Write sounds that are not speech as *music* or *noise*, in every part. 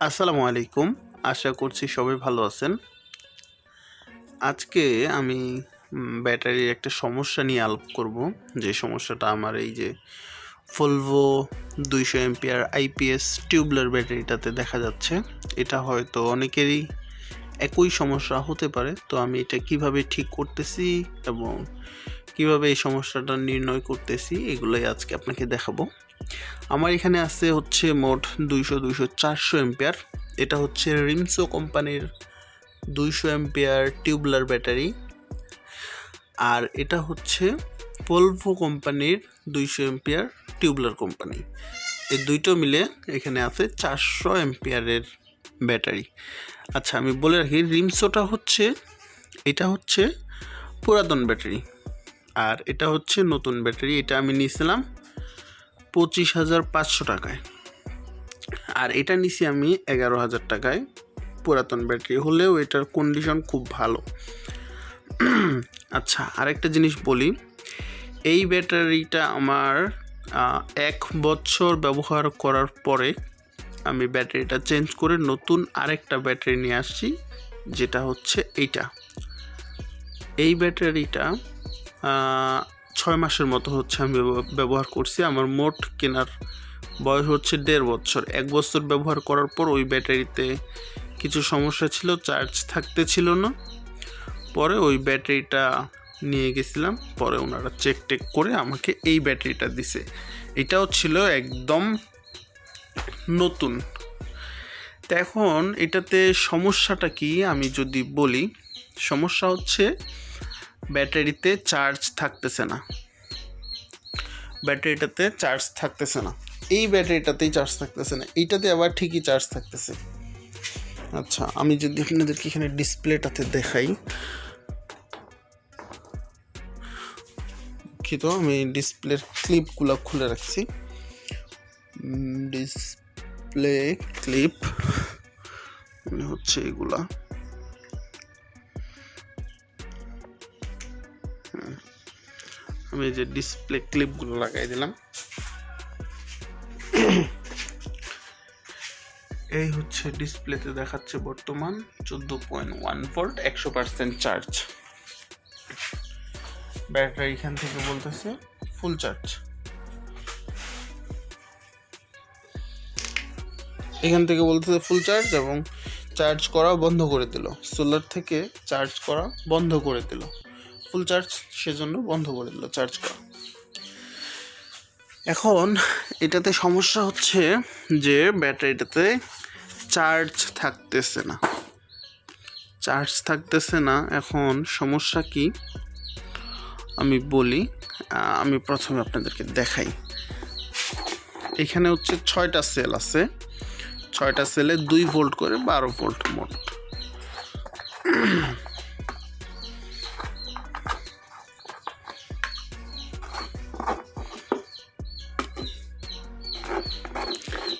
আসসালামু আলাইকুম। আশা করছি সবাই ভালো আছেন। আজকে আমি ব্যাটারির একটা সমস্যা নিয়ে আলাপ করব। যে সমস্যাটা আমার এই যে ভলভো দুইশো এমপিআর আইপিএস টিউবলার ব্যাটারিটাতে দেখা যাচ্ছে। এটা হয়তো অনেকেরই একই সমস্যা হতে পারে। তো আমি এটা কীভাবে ঠিক করতেছি এবং কীভাবে এই সমস্যাটা নির্ণয় করতেছি, এগুলোই আজকে আপনাকে দেখাবো। আমার এখানে আছে হচ্ছে মোট দুইশো দুইশো চারশো এম্পিয়ার। এটা হচ্ছে রিমসো কোম্পানির দুইশো এম্পিয়ার টিউবলার ব্যাটারি। আর এটা হচ্ছে পলভো কোম্পানির দুইশো এম্পিয়ার টিউবলার কোম্পানি। এই দুইটো মিলে এখানে আছে চারশো এম্পিয়ারের ব্যাটারি। আচ্ছা আমি বলে রাখি, রিমসোটা হচ্ছে, এটা হচ্ছে পুরাতন ব্যাটারি। আর এটা হচ্ছে নতুন ব্যাটারি, এটা আমি নিয়েছিলাম পঁচিশ হাজার পাঁচশো টাকায়। আর এটা নিছি আমি এগারো হাজার টাকায় পুরাতন ব্যাটারি। হলেও এটার কন্ডিশন খুব ভালো। আচ্ছা আরেকটা জিনিস বলি। এই ব্যাটারিটা আমার এক বছর ব্যবহার করার পরে আমি ব্যাটারিটা চেঞ্জ করে নতুন আরেকটা ব্যাটারি নিয়ে আসছি, যেটা হচ্ছে এইটা। এই ব্যাটারিটা ছয় মাসের মতো হচ্ছে আমি ব্যব- ব্যবহার করছি। আমার মোট কেনার বয়স হচ্ছে দেড় বছর। এক বছর ব্যবহার করার পর ওই ব্যাটারিতে কিছু সমস্যা ছিল, চার্জ থাকতে ছিল না। পরে ওই ব্যাটারিটা নিয়ে গেছিলাম। পরে ওনারা চেক টেক করে আমাকে এই ব্যাটারিটা দিছে। এটাও ছিল একদম নতুন। এখন এটাতে সমস্যাটা কি আমি যদি বলি, সমস্যা হচ্ছে ব্যাটারিতে চার্জ থাকতেছে না। ব্যাটারিটাতে চার্জ থাকতেছে না। এই ব্যাটারিটাতেই চার্জ থাকতেছে না। এইটাতে আবার ঠিকই চার্জ থাকতেছে। আচ্ছা আমি যদি আপনাদেরকে এখানে ডিসপ্লেটাতে দেখাই। দুঃখিত, আমি ডিসপ্লের ক্লিপগুলো খুলে রাখছি। ডিসপ্লে ক্লিপ মানে হচ্ছে এগুলা। আমি যে ডিসপ্লে ক্লিপগুলো লাগাই দিলাম। এই হচ্ছে ডিসপ্লেতে দেখাচ্ছে বর্তমান চোদ্দ পয়েন্ট ওয়ান ভোল্ট একশো পার্সেন্ট চার্জ ব্যাটারি এখান থেকে বলতেছে ফুল চার্জ এখান থেকে বলতেছে ফুল চার্জ এবং চার্জ করা বন্ধ করে দিল। সোলার থেকে চার্জ করা বন্ধ করে দিল। ফুল চার্জ সেজন্য বন্ধ করে দিল, চার্জ করা। এখন এটাতে সমস্যা হচ্ছে যে ব্যাটারিটাতে চার্জ থাকতেছে না। চার্জ থাকতেছে না, এখন সমস্যা কি? আমি বলি আমি প্রথমে আপনাদেরকে দেখাই। এখানে হচ্ছে ছয়টা সেল আছে। ছয়টা সেলে দুই ভোল্ট করে বারো ভোল্ট মোট।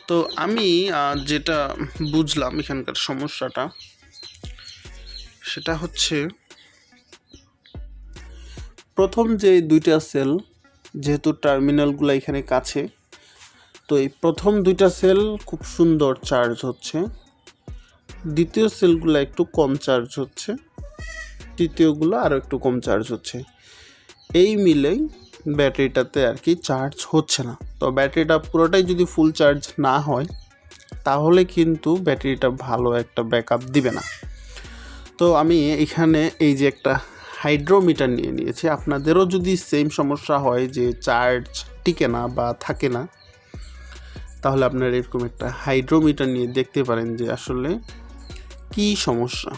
তো আমি যেটা বুঝলাম এখানকার সমস্যাটা, সেটা হচ্ছে প্রথম যে দুইটা সেল, যেহেতু টার্মিনালগুলো এখানে কাছে, তো এই প্রথম দুইটা সেল খুব সুন্দর চার্জ হচ্ছে। দ্বিতীয় সেলগুলো একটু কম চার্জ হচ্ছে। তৃতীয়গুলো আরও একটু কম চার্জ হচ্ছে। এই মিলেই ব্যাটারিটাতে আর কি চার্জ হচ্ছে না। তো ব্যাটারিটা পুরোটাই যদি ফুল চার্জ না হয়, তাহলে কিন্তু ব্যাটারিটা ভালো একটা ব্যাকআপ দিবে না। তো আমি এখানে এই যে একটা হাইড্রোমিটার নিয়ে নিয়েছি। আপনাদেরও যদি সেম সমস্যা হয় যে চার্জ টিকে না বা থাকে না, তাহলে আপনারা এরকম একটা হাইড্রোমিটার নিয়ে দেখতে পারেন যে আসলে কী সমস্যা।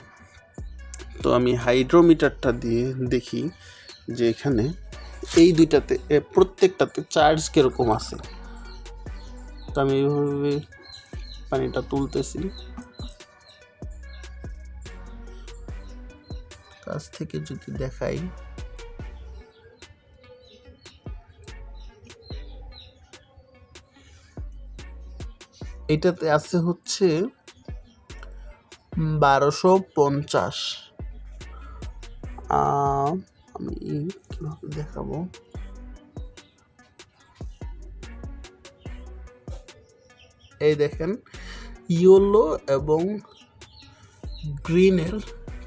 তো আমি হাইড্রোমিটারটা দিয়ে দেখি যে এখানে এই দুইটাতে প্রত্যেকটাতে চার্জ কীরকম আছে? তো আমি এইভাবে পানিটা তুলতেছি। কাছ থেকে যদি দেখাই। এটাতে আছে হচ্ছে বারোশো পঞ্চাশ। আমি কীভাবে দেখাবো? এই দেখেন, ইয়েলো এবং গ্রিনের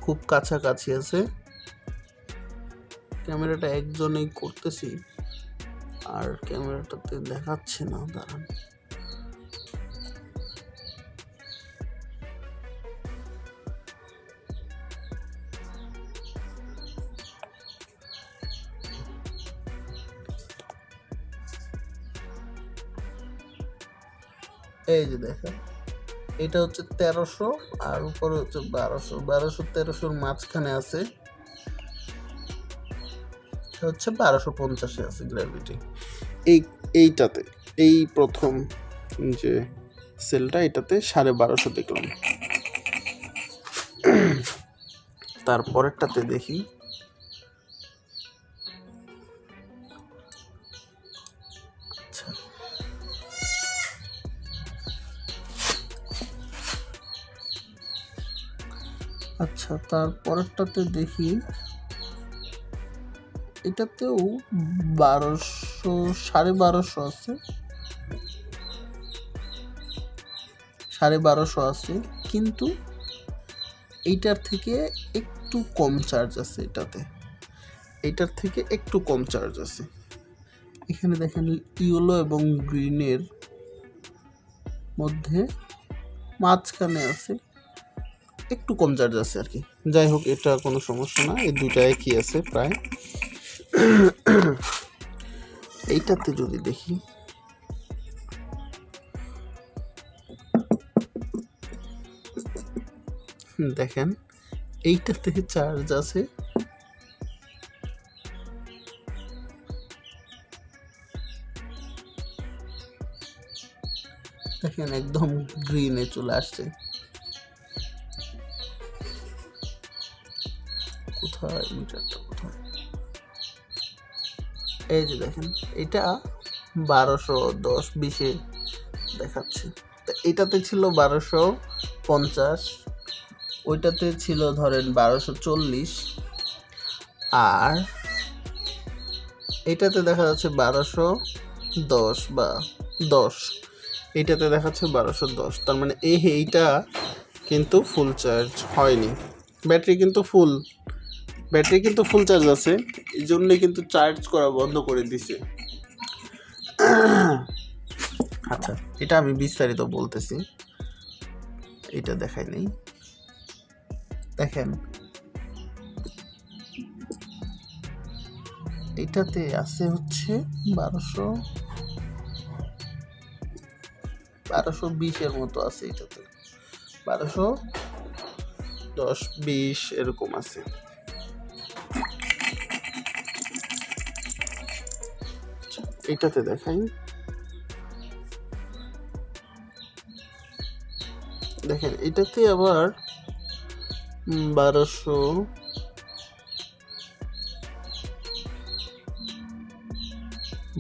খুব কাছাকাছি আছে। ক্যামেরাটা একজনেই করতেছি, আর ক্যামেরাটাতে দেখাচ্ছে না, দাঁড়ান। এই যে দেখেন, এটা হচ্ছে তেরোশো আর উপরে হচ্ছে বারোশো। বারোশো, তেরোশোর মাঝখানে আছে, হচ্ছে বারোশো পঞ্চাশে আছে গ্র্যাভিটি এই, এইটাতে, এই প্রথম যে সেলটা, এটাতে সাড়ে বারোশো দেখলাম। তারপরেরটাতে দেখি আচ্ছা তারপরেরটাতে দেখি। এটাতেও বারোশো, সাড়ে বারোশো আছে। সাড়ে বারোশো আছে, কিন্তু এইটার থেকে একটু কম চার্জ আছে এটাতে। এটার থেকে একটু কম চার্জ আছে। এখানে দেখেন, ইয়েলো এবং গ্রিনের মধ্যে মাঝখানে আছে। একটু কম চার্জ আছে আর কি। যাই হোক, এটা কোনো সমস্যা না, এই দুইটা একই আছে প্রায়। এইটাতে যদি দেখি। দেখেন, এইটাতে চার্জ আছে। দেখেন, একদম গ্রিনে চলে আসছে। কোথায় মিটারটা কোথায় এই যে দেখেন, এটা বারোশো দশ বিশে দেখাচ্ছে। এটাতে ছিল বারোশো পঞ্চাশ, ওইটাতে ছিল ধরেন বারোশো চল্লিশ, আর এটাতে দেখা যাচ্ছে বারোশো দশ বা দশ এইটাতে দেখাচ্ছে বারোশো দশ। তার মানে এই এইটা কিন্তু ফুল চার্জ হয়নি। ব্যাটারি কিন্তু ফুল ব্যাটারি কিন্তু ফুল চার্জ আছে, এই জন্যই কিন্তু চার্জ করা বন্ধ করে দিছে। আচ্ছা এটা আমি বিস্তারিত বলতেছি। এটা দেখাই নেই। দেখেন। এটাতে আছে হচ্ছে বারোশো বারোশো বিশের মতো আছে এটাতে। বারোশো দশ বিশ এরকম আছে। এটাতে দেখাই। দেখেন, এটাতে আবার বারোশো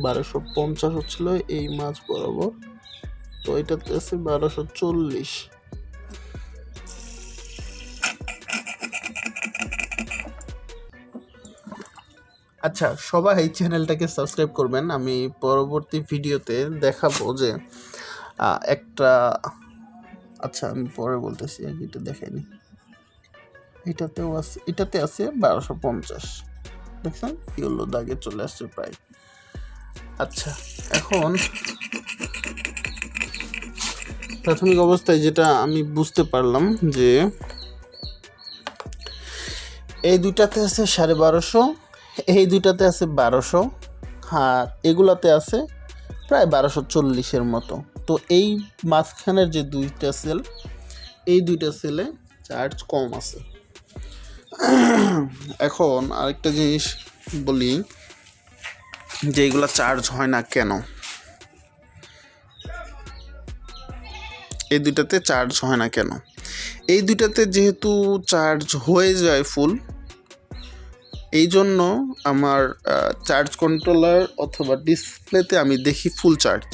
বারোশো পঞ্চাশ হচ্ছিল এই মাছ বরাবর। তো এটাতে আছে বারোশো চল্লিশ। আচ্ছা সবাই এই চ্যানেলটাকে সাবস্ক্রাইব করবেন। আমি পরবর্তী ভিডিওতে দেখাবো যে একটা আচ্ছা আমি পরে বলতেছি এটা দেখাইনি। এটাতেও আছে, এটাতে আছে বারোশো পঞ্চাশ। দেখছেন? ইয়েলো দাগে চলে আসছে প্রায়। আচ্ছা এখন প্রাথমিক অবস্থায় যেটা আমি বুঝতে পারলাম যে, এই দুইটাতে আছে সাড়ে বারোশো এই দুইটাতে আছে বারোশো, আর এগুলাতে আছে প্রায় বারোশো চল্লিশের মতো। তো এই মাঝখানের যে দুইটা সেল, এই দুইটা সেলে চার্জ কম আছে। এখন আরেকটা জিনিস বলি, যে এগুলা চার্জ হয় না কেন? এই দুইটাতে চার্জ হয় না কেন? এই দুইটাতে যেহেতু চার্জ হয়ে যায় ফুল এই জন্য আমার চার্জ কন্ট্রোলার অথবা ডিসপ্লেতে আমি দেখি ফুল চার্জ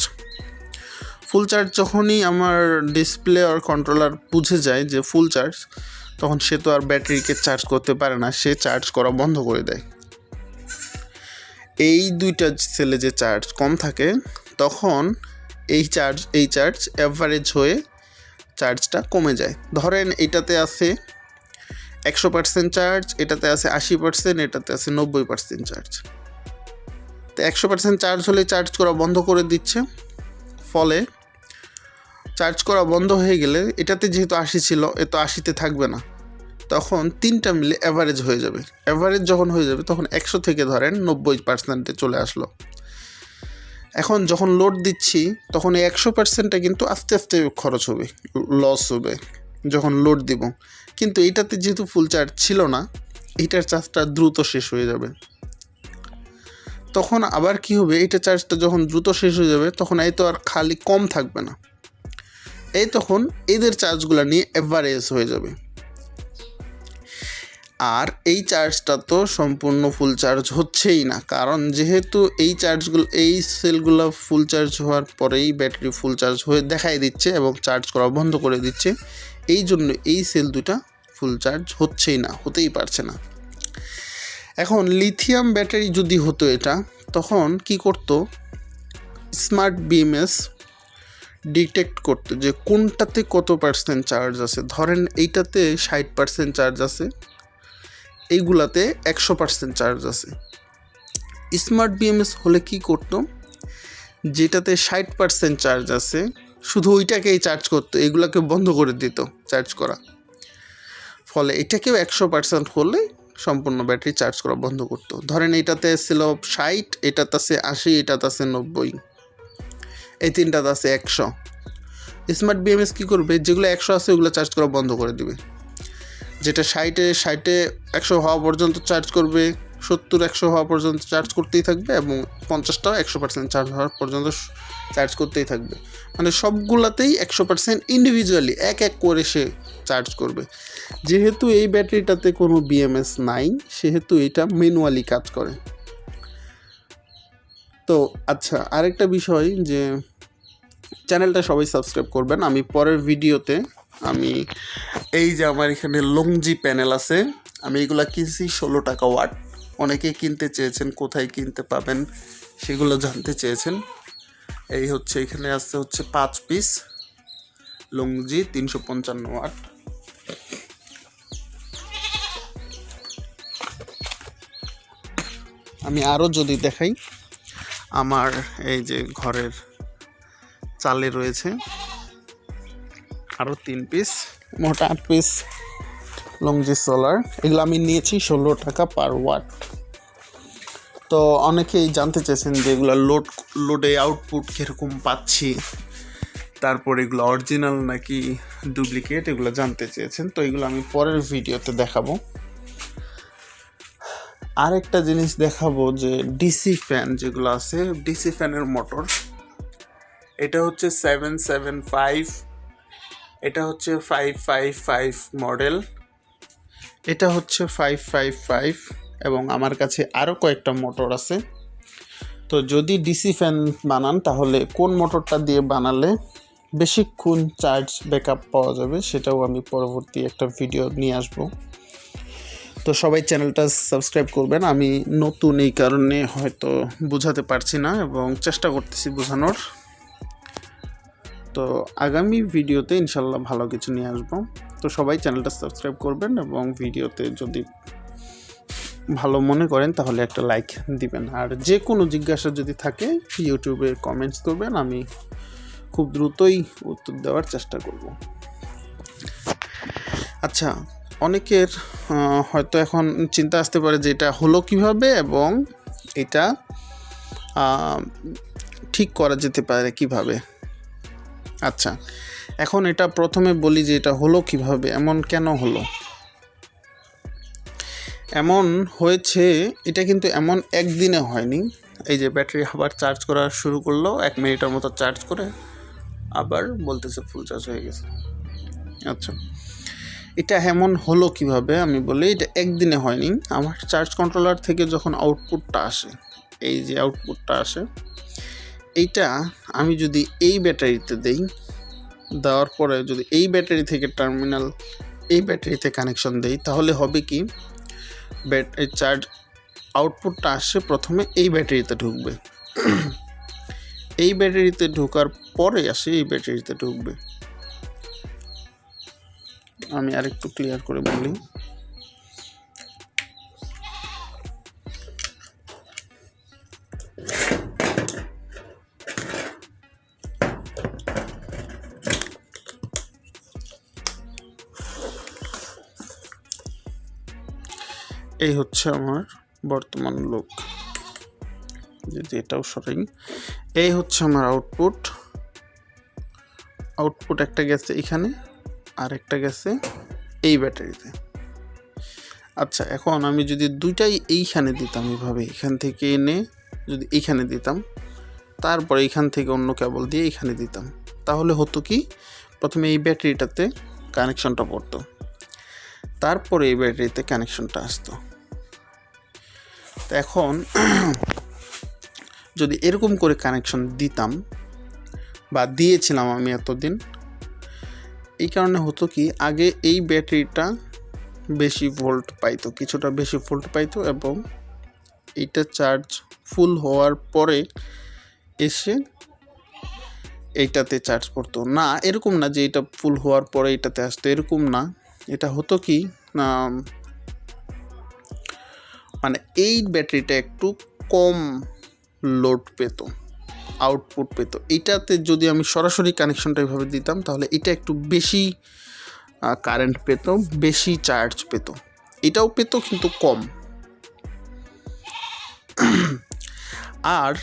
ফুল চার্জ যখনই আমার ডিসপ্লে আর কন্ট্রোলার বুঝে যায় যে ফুল চার্জ তখন সে তো আর ব্যাটারিকে চার্জ করতে পারে না, সে চার্জ করা বন্ধ করে দেয়। এই দুইটা সেলে যে চার্জ কম থাকে, তখন এই চার্জ এই চার্জ অ্যাভারেজ হয়ে চার্জটা কমে যায়। ধরেন এটাতে আছে একশো পার্সেন্ট চার্জ এটাতে আছে আশি পার্সেন্ট এটাতে আছে নব্বই পার্সেন্ট চার্জ তো একশো পার্সেন্ট চার্জ হলে চার্জ করা বন্ধ করে দিচ্ছে। ফলে চার্জ করা বন্ধ হয়ে গেলে এটাতে যেহেতু আশি ছিল, এ তো আশিতে থাকবে না। তখন তিনটা মিলে অ্যাভারেজ হয়ে যাবে। অ্যাভারেজ যখন হয়ে যাবে, তখন একশো থেকে ধরেন নব্বই পার্সেন্টে চলে আসলো। এখন যখন লোড দিচ্ছি, তখন এই একশো পার্সেন্টটা কিন্তু আস্তে আস্তে খরচ হবে লস হবে। যখন লোড দিব। কিন্তু এইটাতে যেহেতু ফুল চার্জ ছিল না এইটার চার্জটা দ্রুত শেষ হয়ে যাবে। তখন আবার কি হবে? এইটা চার্জটা যখন দ্রুত শেষ হয়ে যাবে, তখন এই তো আর খালি কম থাকবে না। এই তখন এদের চার্জগুলো নিয়ে অ্যাভারেজ হয়ে যাবে। আর এই চার্জটা তো সম্পূর্ণ ফুল চার্জ হচ্ছেই না। কারণ যেহেতু এই চার্জগুলো এই সেলগুলো ফুল চার্জ হওয়ার পরেই ব্যাটারি ফুল চার্জ হয়ে দেখাই দিচ্ছে এবং চার্জ করা বন্ধ করে দিচ্ছে। এই জন্য এই সেল দুটা ফুল চার্জ হচ্ছেই না, হতেই পারছে না। এখন লিথিয়াম ব্যাটারি যদি হতো এটা, তখন কি করতো? স্মার্ট বিএমএস ডিটেক্ট করতো যে কোনটাতে কত পার্সেন্ট চার্জ আছে। ধরেন এইটাতে ষাট পার্সেন্ট চার্জ আছে, এইগুলাতে একশো পার্সেন্ট চার্জ আছে। স্মার্ট বিএমএস হলে কি করতো? যেটাতে ষাট পার্সেন্ট চার্জ আছে শুধু ওইটাকেই চার্জ করতো, এগুলাকে বন্ধ করে দিত চার্জ করা। ফলে এটাকেও একশো পার্সেন্ট হলে সম্পূর্ণ ব্যাটারি চার্জ করা বন্ধ করতো। ধরেন এটাতে ছিল ষাট, এটাতে আছে আশি, এটাতে আছে নব্বই। এই তিনটাতে আছে একশো। স্মার্ট বিএমএস কী করবে? যেগুলো একশো আছে, ওগুলো চার্জ করা বন্ধ করে দিবে। যেটা ষাটে ষাটে একশো হওয়া পর্যন্ত চার্জ করবে। সত্তর, একশো হওয়া পর্যন্ত চার্জ করতেই থাকবে এবং পঞ্চাশটাও একশো পার্সেন্ট চার্জ হওয়ার পর্যন্ত চার্জ করতেই থাকবে। মানে সবগুলাতেই একশো পার্সেন্ট ইন্ডিভিজুয়ালি এক এক করে সে চার্জ করবে। যেহেতু এই ব্যাটারিটাতে কোনো বিএমএস নাই, সেহেতু এটা ম্যানুয়ালি কাজ করে। তো আচ্ছা আরেকটা বিষয় যে চ্যানেলটা সবাই সাবস্ক্রাইব করবেন। আমি পরের ভিডিওতে আমি, এই যে আমার এখানে লংজি প্যানেল আছে, আমি এগুলা কিনছি ষোলো টাকা ওয়াট অনেকে কিনতে চেয়েছেন, কোথায় কিনতে পাবেন সেগুলো জানতে চেয়েছেন। এই হচ্ছে, এখানে আসছে হচ্ছে পাঁচ পিস। লংজি তিনশো পঞ্চান্ন ওয়াট। আমি আরও যদি দেখাই, আমার এই যে ঘরের চালে রয়েছে আরও তিন পিস, মোট আট পিস লংজি সোলার। এগুলো আমি নিয়েছি ষোলো টাকা পার ওয়াট। তো অনেকেই জানতে চেয়েছেন যে এগুলো লোড, লোডে আউটপুট কীরকম পাচ্ছি। তারপর এগুলো অরিজিনাল নাকি ডুপ্লিকেট এগুলো জানতে চেয়েছেন। তো এগুলো আমি পরের ভিডিওতে দেখাবো। আরেকটা জিনিস দেখাবো যে ডিসি ফ্যান যেগুলো আছে ডিসি ফ্যানের মোটর এটা হচ্ছে সেভেন সেভেন ফাইভ এটা হচ্ছে ফাইভ ফাইভ ফাইভ মডেল এটা হচ্ছে ফাইভ ফাইভ ফাইভ এবং আমার কাছে আরও কয়েকটা মোটর আছে। তো যদি ডিসি ফ্যান বানান, তাহলে কোন মোটরটা দিয়ে বানালে বেশিক্ষণ চার্জ ব্যাকআপ পাওয়া যাবে, সেটাও আমি পরবর্তী একটা ভিডিও নিয়ে আসব। তো সবাই চ্যানেলটা সাবস্ক্রাইব করবেন। আমি নতুন এই কারণে হয়তো বোঝাতে পারছি না এবং চেষ্টা করতেছি বোঝানোর। তো আগামী ভিডিওতে ইনশাল্লাহ ভালো কিছু নিয়ে আসব। তো সবাই চ্যানেলটা সাবস্ক্রাইব করবেন এবং ভিডিওতে যদি ভালো মনে করেন, তাহলে একটা লাইক দিবেন। আর যে কোনো জিজ্ঞাসা যদি থাকে ইউটিউবে কমেন্টস করবেন, আমি খুব দ্রুতই উত্তর দেওয়ার চেষ্টা করব। আচ্ছা অনেকের হয়তো এখন চিন্তা আসতে পারে যে এটা হলো কীভাবে এবং এটা ঠিক করা যেতে পারে কীভাবে। আচ্ছা এখন এটা প্রথমে বলি যে এটা হলো কীভাবে, এমন কেন হলো? এমন হয়েছে, এটা কিন্তু এমন একদিনে হয়নি। এই যে ব্যাটারি আবার চার্জ করা শুরু করল, এক মিনিটের মতো চার্জ করে আবার বলতেছে ফুল চার্জ হয়ে গেছে। আচ্ছা এটা এমন হলো কীভাবে আমি বলি, এটা একদিনে হয়নি। আমার চার্জ কন্ট্রোলার থেকে যখন আউটপুটটা আসে, এই যে আউটপুটটা আসে, এইটা আমি যদি এই ব্যাটারিতে দেই, দেওয়ার পরে যদি এই ব্যাটারি থেকে টার্মিনাল এই ব্যাটারিতে কানেকশন দেই, তাহলে হবে কি ব্যাটারি চার্জ আউটপুটটা আসছে প্রথমে এই ব্যাটারিতে ঢুকবে। *clears throat* এই ব্যাটারিতে ঢোকার পরে আসে এই ব্যাটারিতে ঢুকবে। আমি আরেকটু ক্লিয়ার করে বলি। এই হচ্ছে আমার বর্তমান লুক যদি এটাও সরাই, এই হচ্ছে আমার আউটপুট আউটপুট একটা গেছে এখানে, আর একটা গেছে এই ব্যাটারিতে। আচ্ছা এখন আমি যদি দুইটাই এইখানে দিতাম এইভাবে এখান থেকে এনে যদি এইখানে দিতাম, তারপরে এখান থেকে অন্য কেবল দিয়ে এইখানে দিতাম, তাহলে হতো কি? প্রথমে এই ব্যাটারিটাতে কানেকশনটা পড়তো। তারপরে এই ব্যাটারিতে কানেকশনটা আসতো। তো এখন যদি এরকম করে কানেকশন দিতাম বা দিয়েছিলাম আমি এতদিন, এই কারণে হতো কি, আগে এই ব্যাটারিটা বেশি ভোল্ট পাইতো, কিছুটা বেশি ভোল্ট পাইতো এবং এইটা চার্জ ফুল হওয়ার পরে এসে এইটাতে চার্জ পড়তো। না, এরকম না যে এটা ফুল হওয়ার পরে এটাতে আসতো, এরকম না। এটা হতো কি, না মানে এই ব্যাটারিটা একটু কম লোড পেতো আউটপুট পেতো। এইটাতে যদি আমি সরাসরি কানেকশনটা এভাবে দিতাম, তাহলে এটা একটু বেশি কারেন্ট পেত, বেশি চার্জ পেত। এটাও পেত কিন্তু কম। আর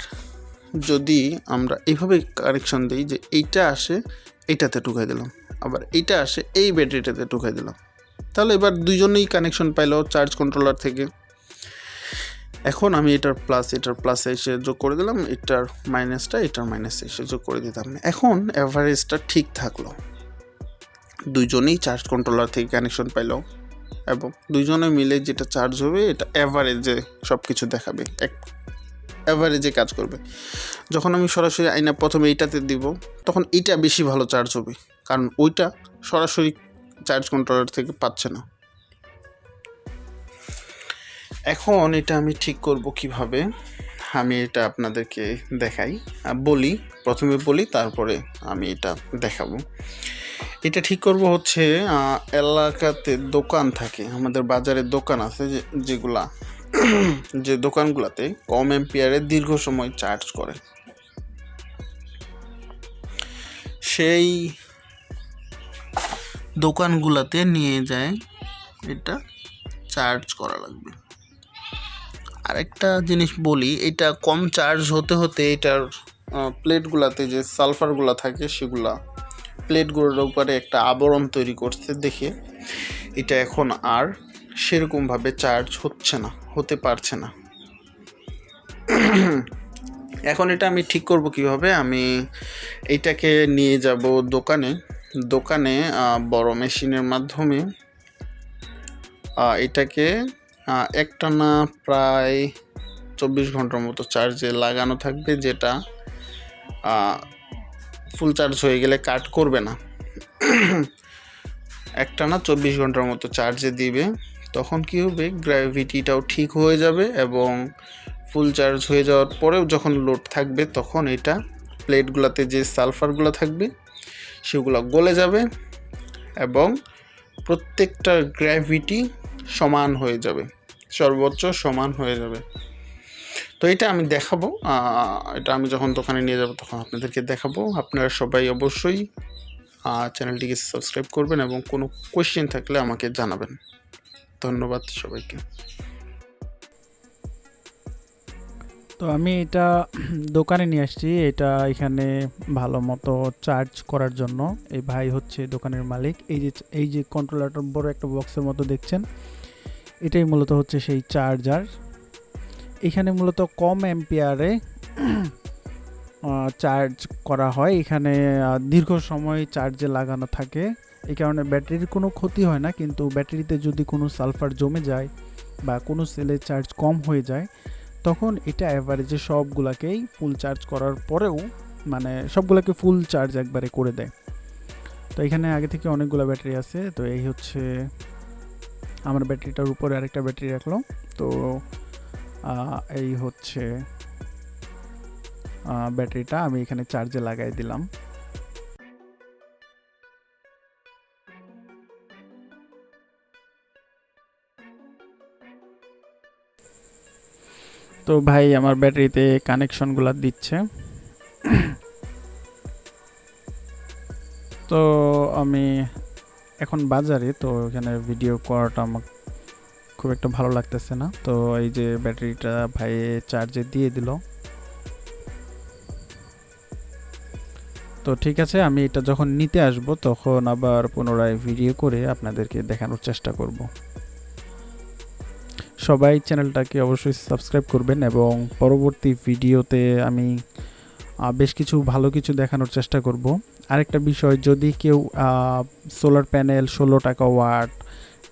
যদি আমরা এভাবে কানেকশন দিই যে এইটা আসে, এইটাতে ঢুকাই দিলাম। আবার এইটা আসে, এই ব্যাটারিটাতে ঢুকাই দিলাম। তাহলে এবার দুজনেই কানেকশন পাইলো চার্জ কন্ট্রোলার থেকে। এখন আমি এটার প্লাস এটার প্লাস এসে যোগ করে দিলাম, এটার মাইনাসটা এটার মাইনাস এসে যোগ করে দিতাম। এখন অ্যাভারেজটা ঠিক থাকল। দুইজনেই চার্জ কন্ট্রোলার থেকে কানেকশন পাইলো এবং দুজনে মিলে যেটা চার্জ হবে, এটা অ্যাভারেজে সব কিছু দেখাবে। এক অ্যাভারেজে কাজ করবে। যখন আমি সরাসরি আইনা প্রথমে এইটাতে দিব, তখন এইটা বেশি ভালো চার্জ হবে। কারণ ওইটা সরাসরি চার্জ কন্ট্রোলার থেকে পাচ্ছে না। এখন এটা আমি ঠিক করব কীভাবে? আমি এটা আপনাদেরকে দেখাই। বলি, প্রথমে বলি, তারপরে আমি এটা দেখাবো। এটা ঠিক করব হচ্ছে এলাকাতে দোকান থাকে। আমাদের বাজারে দোকান আছে যেগুলা, যে দোকানগুলোতে কম এম্পিয়ারে দীর্ঘ সময় চার্জ করে। সেই দোকানগুলোতে নিয়ে যায়। এটা চার্জ করা লাগবে। আরেকটা জিনিস বলি, এটা কম চার্জ হতে হতে এটার প্লেটগুলোতে যে সালফারগুলো থাকে সেগুলা প্লেটগুলোর উপরে একটা আবরণ তৈরি করছে দেখে। এটা এখন আর সেরকমভাবে চার্জ হচ্ছে না, হতে পারছে না। এখন এটা আমি ঠিক করব কীভাবে? আমি এটাকে নিয়ে যাব দোকানে। দোকানে বড় মেশিনের মাধ্যমে এটাকে একটানা প্রায় চব্বিশ ঘণ্টার মতো চার্জে লাগানো থাকবে, যেটা ফুল চার্জ হয়ে গেলে কাট করবে না। একটানা চব্বিশ ঘণ্টার মতো চার্জে দিবে, তখন কী হবে গ্র্যাভিটিটাও ঠিক হয়ে যাবে এবং ফুল চার্জ হয়ে যাওয়ার পরেও যখন লোড থাকবে, তখন এটা প্লেটগুলোতে যে সালফারগুলো থাকবে সেগুলো গলে যাবে এবং প্রত্যেকটা গ্র্যাভিটি সমান হয়ে যাবে, সর্বোচ্চ সমান হয়ে যাবে। তো এটা আমি দেখাবো এটা আমি যখন দোকানে নিয়ে যাব তখন আপনাদেরকে দেখাবো। আপনারা সবাই অবশ্যই চ্যানেলটিকে সাবস্ক্রাইব করবেন এবং কোনো কোয়েশ্চেন থাকলে আমাকে জানাবেন। ধন্যবাদ সবাইকে। তো আমি এটা *clears throat* দোকানে নিয়ে আসছি। এটা এখানে ভালো মতো চার্জ করার জন্য। এই ভাই হচ্ছে দোকানের মালিক। এই যে এই যে কন্ট্রোলারটা বড় একটা বক্সের মতো দেখছেন, এটাই মূলত হচ্ছে সেই চার্জার এখানে মূলত কম অ্যাম্পিয়ারে চার্জ *clears throat* করা হয়। এখানে দীর্ঘ সময় চার্জে লাগানো থাকে। এই কারণে ব্যাটারির কোনো ক্ষতি হয় না। কিন্তু ব্যাটারিতে যদি কোনো সালফার জমে যায় বা কোনো সেলের চার্জ কম হয়ে যায় তখন এটা অ্যাভারেজে সবগুলাকেই ফুল চার্জ করার পরেও মানে সবগুলোকে ফুল চার্জ একবারে করে দেয়। তো এখানে আগে থেকে অনেকগুলো ব্যাটারি আছে, তো এই হচ্ছে আমার ব্যাটারিটার উপরে আরেকটা ব্যাটারি রাখল তো এই হচ্ছে ব্যাটারিটা আমি এখানে চার্জে লাগাই দিলাম। তো ভাই, আমার ব্যাটারিতে কানেকশনগুলো দিচ্ছে। তো আমি এখন বাজারে, তো এখানে ভিডিও করাটা আমার খুব একটা ভালো লাগতেছে না। তো এই যে ব্যাটারিটা ভাই চার্জে দিয়ে দিল। তো ঠিক আছে, আমি এটা যখন নিতে আসব, তখন আবার পুনরায় ভিডিও করে আপনাদেরকে দেখানোর চেষ্টা করব। সবাই চ্যানেলটাকে অবশ্যই সাবস্ক্রাইব করবেন এবং পরবর্তী ভিডিওতে আমি বেশ কিছু ভালো কিছু দেখানোর চেষ্টা করব। আরেকটা বিষয়, যদি কেউ সোলার প্যানেল ষোলো টাকা ওয়াট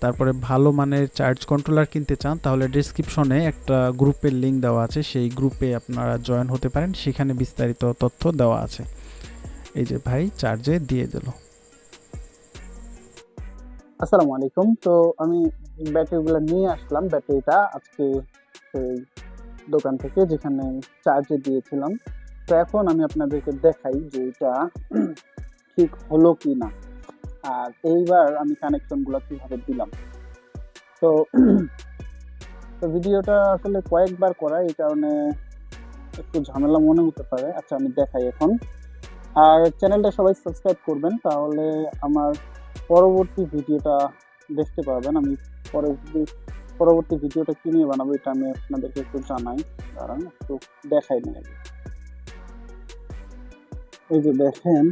তারপরে ভালো মানের চার্জ কন্ট্রোলার কিনতে চান, তাহলে ডিসক্রিপশনে একটা গ্রুপের লিঙ্ক দেওয়া আছে। সেই গ্রুপে আপনারা জয়েন হতে পারেন। সেখানে বিস্তারিত তথ্য দেওয়া আছে। এই যে ভাই চার্জে দিয়ে দিল। আসসালামু আলাইকুম। তো আমি ব্যাটারিগুলো নিয়ে আসলাম ব্যাটারিটা আজকে সেই দোকান থেকে যেখানে চার্জে দিয়েছিলাম। তো এখন আমি আপনাদেরকে দেখাই যে এটা ঠিক হলো কি না আর এইবার আমি কানেকশনগুলো কীভাবে দিলাম। তো তো ভিডিওটা আসলে কয়েকবার করা এই কারণে একটু ঝামেলা মনে হতে পারে। আচ্ছা আমি দেখাই এখন। আর চ্যানেলটা সবাই সাবস্ক্রাইব করবেন, তাহলে আমার পরবর্তী ভিডিওটা দেখতে পাবেন আমি পরবর্তী পরবর্তী ভিডিওটা কি নিয়ে বানাবো এটা আমি আপনাদেরকে একটু জানাই। কারণ একটু দেখাই নিয়ে। এই যে দেখেন,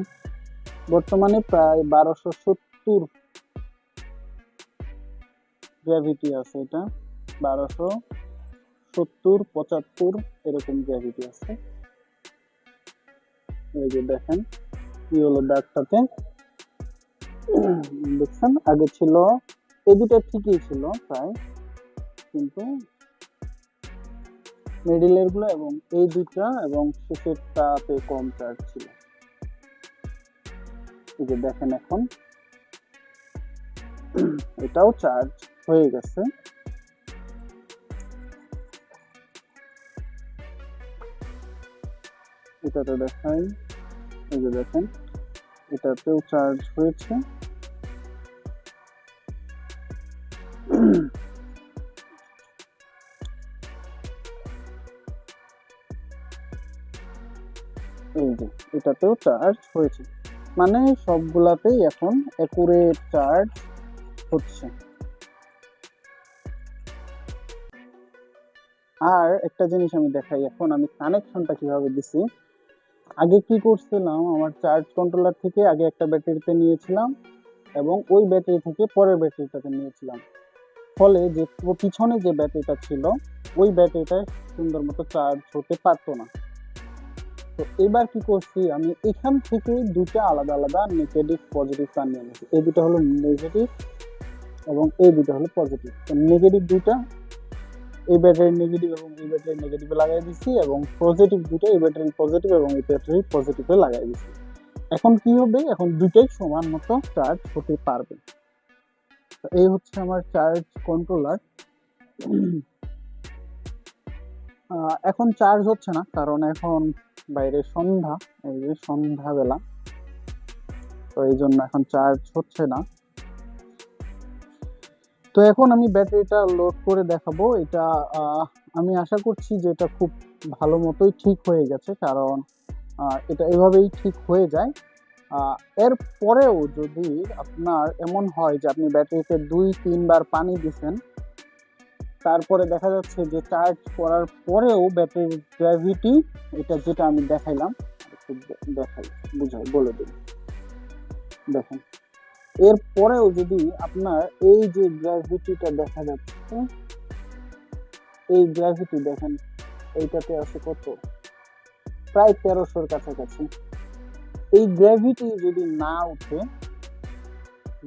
বর্তমানে প্রায় বারোশো সত্তর গ্র্যাভিটি আছে এটা। বারোশো সত্তর, পঁচাত্তর এরকম গ্র্যাভিটি আছে। এই যে দেখেন কি হলো ডাকটাতে দেখছেন আগে ছিল এই দুটো ঠিকই ছিল প্রায়, কিন্তু মিডিলেরগুলো এবং এই দুটা এবং শেষেরটাতে কম চার্জ ছিল। এই যে দেখেন এখন, এটাও চার্জ হয়ে গেছে। এটাতে দেখাই, এই যে দেখেন। এটাতেও চার্জ হয়েছে। এটাতেও চার্জ হয়েছে। মানে সবগুলাতেই এখন একুরেট চার্জ হচ্ছে। আর একটা জিনিস আমি দেখাই, এখন আমি কানেকশনটা কীভাবে দিছি? আগে কি করছিলাম? আমার চার্জ কন্ট্রোলার থেকে আগে একটা ব্যাটারিতে নিয়েছিলাম এবং ওই ব্যাটারি থেকে পরের ব্যাটারিটাতে নিয়েছিলাম। ফলে যে পিছনে যে ব্যাটারিটা ছিল, ওই ব্যাটারিটা সুন্দর মতো চার্জ হতে পারতো না। তো এবার কি করছি, আমি এখান থেকে দুটো আলাদা আলাদা নেগেটিভ পজিটিভ তার নিয়ে নিয়েছি। এই দুটো হলো নেগেটিভ এবং এই দুটো হলো পজিটিভ তো নেগেটিভ দুটা এই ব্যাটারির নেগেটিভ এবং এই ব্যাটারির নেগেটিভে লাগাই দিচ্ছি এবং পজিটিভ দুটো এই ব্যাটারির পজিটিভ এবং এই ব্যাটারির পজিটিভে লাগাই দিচ্ছি এখন কি হবে? এখন দুটোই সমান মতো চার্জ হতে পারবে। এই হচ্ছে আমার চার্জ কন্ট্রোলার এখন চার্জ হচ্ছে না, কারণ এখন বাইরে সন্ধ্যা, এই যে সন্ধ্যাবেলা। তো এই জন্য এখন চার্জ হচ্ছে না। তো এখন আমি ব্যাটারিটা লোড করে দেখাবো। এটা আমি আশা করছি যে এটা খুব ভালো মতোই ঠিক হয়ে গেছে, কারণ এটা এভাবেই ঠিক হয়ে যায়। এর পরেও যদি আপনার এমন হয় যে আপনি ব্যাটারিতে দুই, তিনবার পানি দিচ্ছেন তারপরে দেখা যাচ্ছে যে চার্জ করার পরেও ব্যাটারির গ্র্যাভিটি এটা যেটা আমি দেখাইলাম দেখাই, বুঝাই, বলে দিই। দেখেন। এর পরেও যদি আপনার এই যে গ্র্যাভিটিটা দেখা যাচ্ছে এই গ্র্যাভিটি দেখেন, এইটাতে আছে কত? প্রায় তেরোশোর কাছাকাছি। এই গ্র্যাভিটি যদি না উঠে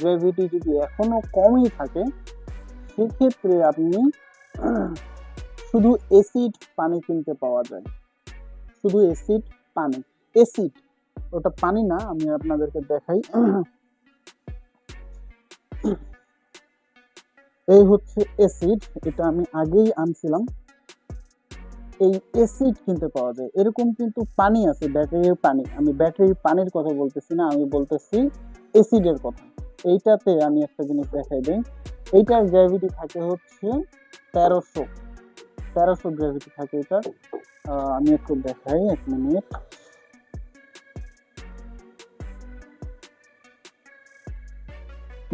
গ্র্যাভিটি যদি এখনও কমই থাকে, সেক্ষেত্রে আপনি শুধু এসিড পানি কিনতে পাওয়া যায়। শুধু এসিড পানি। এসিড ওটা পানি না, আমি আপনাদেরকে দেখাই। এই হচ্ছে এসিড এটা আমি আগেই আনছিলাম। এই এসিড কিনতে পাওয়া যায়। এরকম কিন্তু পানি আছে, ব্যাটারির পানি। আমি ব্যাটারির পানির কথা বলতেছি না, আমি বলতেছি এসিডের কথা। এইটাতে আমি একটা জিনিস দেখাই দিই। এইটার গ্র্যাভিটি থাকে হচ্ছে তেরোশো। তেরোশো গ্র্যাভিটি থাকে এটা। আমি একটু দেখাই এক মিনিট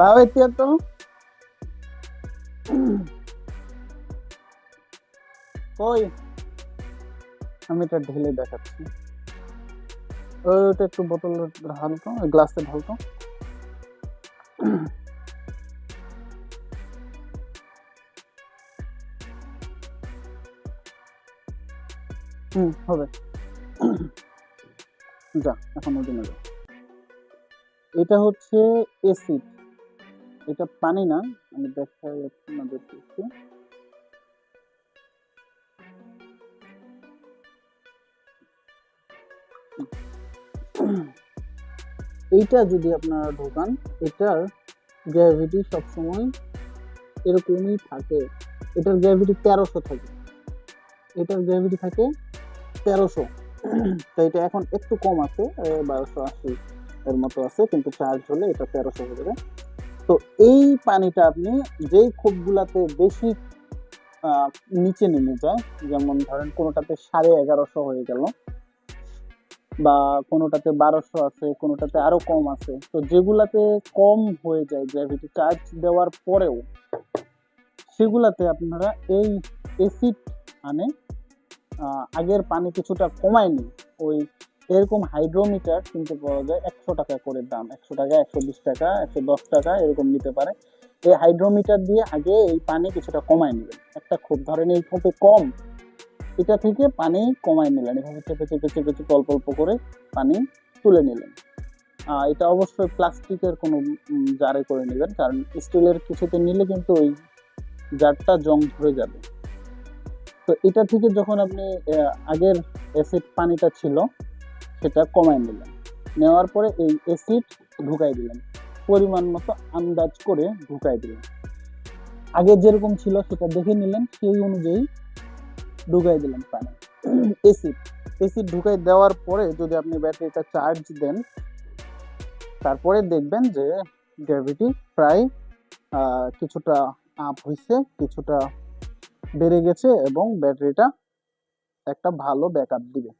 বাবা এতিয়া তো কই আমি এটা ঢেলে দেখাচ্ছি ওইটা একটু বোতল ঢালতো গ্লাসে ঢালতো হুম হবে যা এখন ওদিন যা এটা হচ্ছে এসিড এটা পানি না, আমি দেখাই আপনাদেরকে একটু। এইটা যদি আপনারা ঢোকান, এটার গ্র্যাভিটি সবসময় এরকমই থাকে। এটার গ্র্যাভিটি তেরোশো থাকে। এটার গ্র্যাভিটি থাকে তেরোশো। তো এটা এখন একটু কম আছে বারোশো আশি এর মতো আছে, কিন্তু চার্জ হলে এটা তেরোশো হয়ে যাবে। তো এই পানিটা আপনি যেই খোপগুলাতে বেশি নিচে নেমে যায়, যেমন ধরেন কোনোটাতে সাড়ে এগারোশো হয়ে গেল, বা কোনোটাতে বারোশো আছে, কোনোটাতে আরও কম আছে, তো যেগুলাতে কম হয়ে যায় গ্র্যাভিটি চার্জ দেওয়ার পরেও, সেগুলাতে আপনারা এই এসিড মানে আগের পানি কিছুটা কমায়নি, ওই এরকম হাইড্রোমিটার কিনতে পাওয়া যায় একশো টাকা করে দাম। একশো টাকা, একশো বিশ টাকা, একশো দশ টাকা এরকম নিতে পারে। এই হাইড্রোমিটার দিয়ে আগে এই পানি কিছুটা কমায় নেবেন। একটা খুব ধরেন এই খোপে কম, এটা থেকে পানি কমায় নিলেন। এভাবে চেপে চেপে চেপে চেপে অল্প অল্প করে পানি তুলে নিলেন। এটা অবশ্যই প্লাস্টিকের কোনো জারে করে নেবেন, কারণ স্টিলের কিছুতে নিলে কিন্তু ওই জারটা জং ধরে যাবে। তো এটা থেকে যখন আপনি আগের অ্যাসিড পানিটা ছিল সেটা কমায় নিলেন নেওয়ার পরে এই অ্যাসিড ঢুকাই দিলেন পরিমাণ মতো আন্দাজ করে ঢুকাই দিলেন আগে যেরকম ছিল সেটা দেখে নিলেন, সেই অনুযায়ী ঢুকাই দিলেন পানি। এসিড এসিড ঢুকাই দেওয়ার পরে যদি আপনি ব্যাটারিটা চার্জ দেন, তারপরে দেখবেন যে গ্র্যাভিটি প্রায় কিছুটা আপ হয়েছে কিছুটা বেড়ে গেছে এবং ব্যাটারিটা একটা ভালো ব্যাকআপ দিবে।